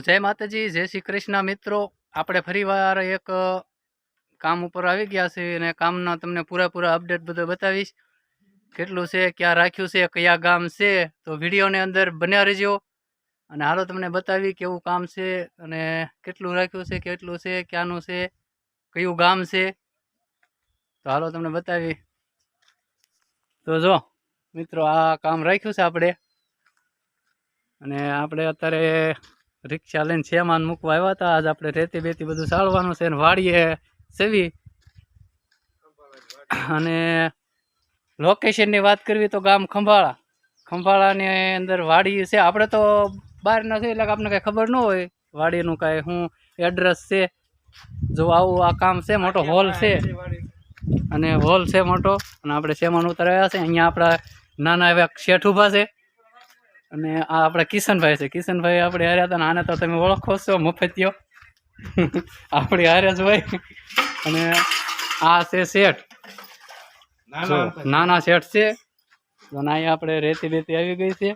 જય માતાજી, જય શ્રી કૃષ્ણ. મિત્રો, આપણે ફરીવાર એક કામ ઉપર આવી ગયા છે અને કામના તમને પૂરેપૂરા અપડેટ બધો બતાવીશ. કેટલું છે, ક્યાં રાખ્યું છે, કયા ગામ છે, તો વિડીયોની અંદર બન્યા રહેજો. અને હાલો તમને બતાવી કેવું કામ છે અને કેટલું રાખ્યું છે, કેટલું છે, ક્યાંનું છે, કયું ગામ છે. તો હાલો તમને બતાવી. તો જો, મિત્રો, આ કામ રાખ્યું છે આપણે. અને આપણે અત્યારે રિક્ષા લઈને શેમાન મૂકવા આવ્યા હતા. આજ આપણે રેતી બેતી બધું સાળવાનું છે અને વાડીએ સેવી. અને લોકેશનની વાત કરવી તો ગામ ખંભાળા. ખંભાળાની અંદર વાડી છે. આપણે તો બહાર નથી એટલે આપણને કાંઈ ખબર ન હોય. વાડીનું કાંઈ શું એડ્રેસ છે. જો આવું આ કામ છે મોટો હોલ છે. અને હોલ છે મોટો. અને આપણે શેમાન ઉતરાયા છે. અહીંયા આપણા નાના એવા શેઠ ઊભા છે. અને આ આપણા કિશનભાઈ છે. કિશનભાઈ આપણે હાર્યા હતા આને તો તમે ઓળખો છો મફતિયો આપણી હાર્યા જ હોય અને આ છે શેઠ. નાના શેઠ છે. તો ના અહીંયા આપણે રેતી બેતી આવી ગઈ છે.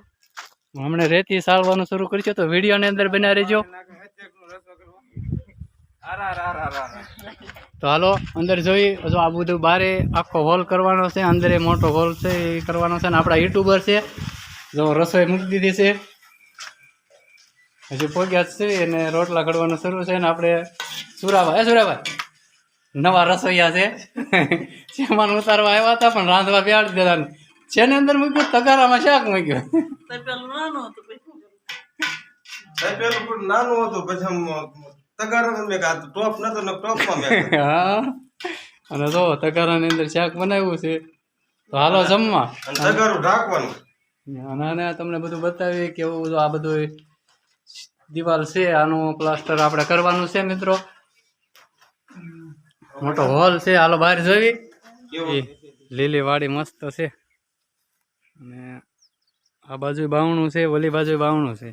હમણાં રેતી સાળવાનું શરૂ કરીશું તો વિડીયોની અંદર બના રહેજો. તો હાલો અંદર જોઈ જો આ બધું બારે આખો હોલ કરવાનો છે અંદર એ મોટો હોલ છે એ કરવાનો છે ને આપણા યુટ્યુબર છે. જો રસોઈ મૂકી દીધી છે. હજી પોગ્યા છે અને રોટલા ઘડવાનું શરૂ છે ને આપણે સુરાભાઈ એ સુરાભાઈ નવા રસોઈયા છે. જેમાં ઉતારવા આવ્યા હતા પણ રાંધવા બેહાડી દેતા ને. જેની અંદર મૂક્યું? તગારામાં શાક મૂક્યું. નાનું હતું પછી તગારામાં મેં ટોપ નતો ને ટોપમાં મેં હા. અને જો તગારાની અંદર શાક બનાવ્યું છે. તો હાલો જમવા. અને તગારું ઢાંકવાનું. અને આને તમને બધું બતાવી કેવું એવું આ બધું દિવાલ છે આનું પ્લાસ્ટર આપણે કરવાનું છે મિત્રો. મોટો હોલ છે હાલો બહાર જોઈ કેવું? લીલી વાડી મસ્ત છે. અને આ બાજુ બાવણું છે ઓલી બાજુ બાવણું છે.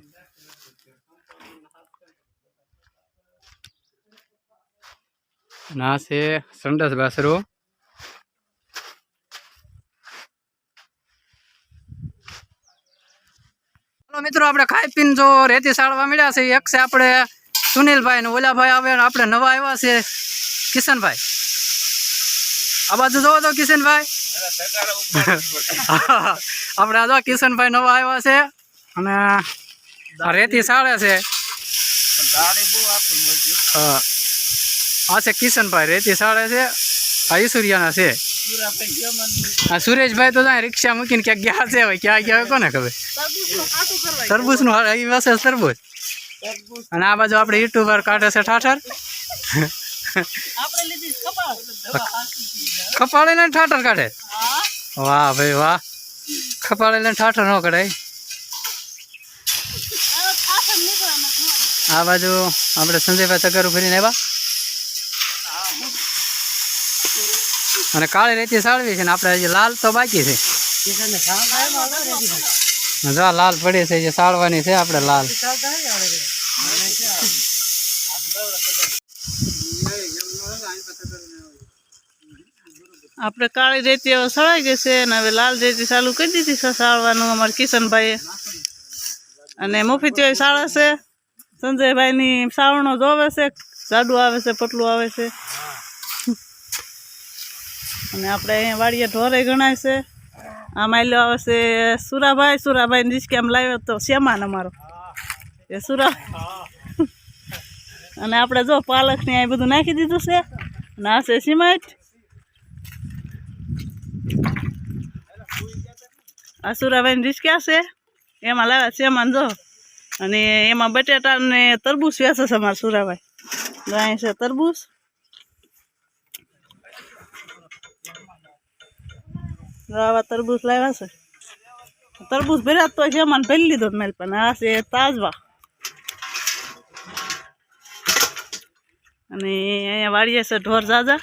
ના છે સંડાસ બાસરો ચાલો મિત્રો આપણે ખાઈ પીને જો રેતી સાળવા મળ્યા છે, એક છે આપણે સુનિલભાઈ ને ઓલાભાઈ આવે આપણે નવા આવ્યા છે. કિશનભાઈ. આ બાજુ જોવો તો કિશનભાઈ. આપણે આ જો કિશનભાઈ નવા આવ્યા છે અને રેતી સાળે છે. હા. આ છે કિશનભાઈ, રેતી સાળે છે. આ ઈસુરિયાના છે. આ સુરેશભાઈ તો ત્યાં રિક્ષા મૂકીને ક્યાંક ગયા છે હવે. ક્યાં ગયા હોય કોને ખબર? તરબૂચનું એ વસે તરબૂચ. અને આ બાજુ આપણે યુટ્યુબર કાઢે છે ઠાઠર. ખપાળે ને ઠાઠર કાઢે? વાહ ભાઈ વાહ. ખપાળે ને ઠાઠર ન કઢાય. આ બાજુ આપણે સંજયભાઈ તગારું ફરીને આવ્યા. અને કાળી રેતી સાળવી છે ને આપણે હજી લાલ તો બાકી છે. જો લાલ પડી છે, જે સાળવાની છે, આપણે લાલ. આપણે કાળી રેતી હવે સળાઈ ગઈ છે અને હવે લાલ રેતી ચાલુ કરી દીધી છે સાળવાનું અમારે કિશનભાઈએ. અને મુફીતીઓ સાળે છે, સંજયભાઈની સાવણો જોવે છે, જાડું આવે છે, પટલું આવે છે. અને આપણે અહીંયા વાડીએ ઢોરે ગણાય છે. આ માયલો આવે છે સુરાભાઈ. સુરાભાઈ રિસ્કેમ લાવ્યો તો શેમાન અમારો. એ સુરા અને આપણે જો પાલકને આ બધું નાખી દીધું છે. આ છે સિમેન્ટ. આ સુરાભાઈ રિસ્ક્યા છે. એમાં લાવ્યા એમાં જો. અને એમાં બટેટા ને તરબૂચ વેચે છે અમારા સુરાભાઈ. અહીં છે તરબૂચ. આવા તરબૂચ લાવ્યા છે. તરબૂચ ભર્યા તો છે એમાં ભરી લીધો મેલ, પણ આ છે તાજવા. અને અહીંયા વાળીએ છે ઢોર જાજા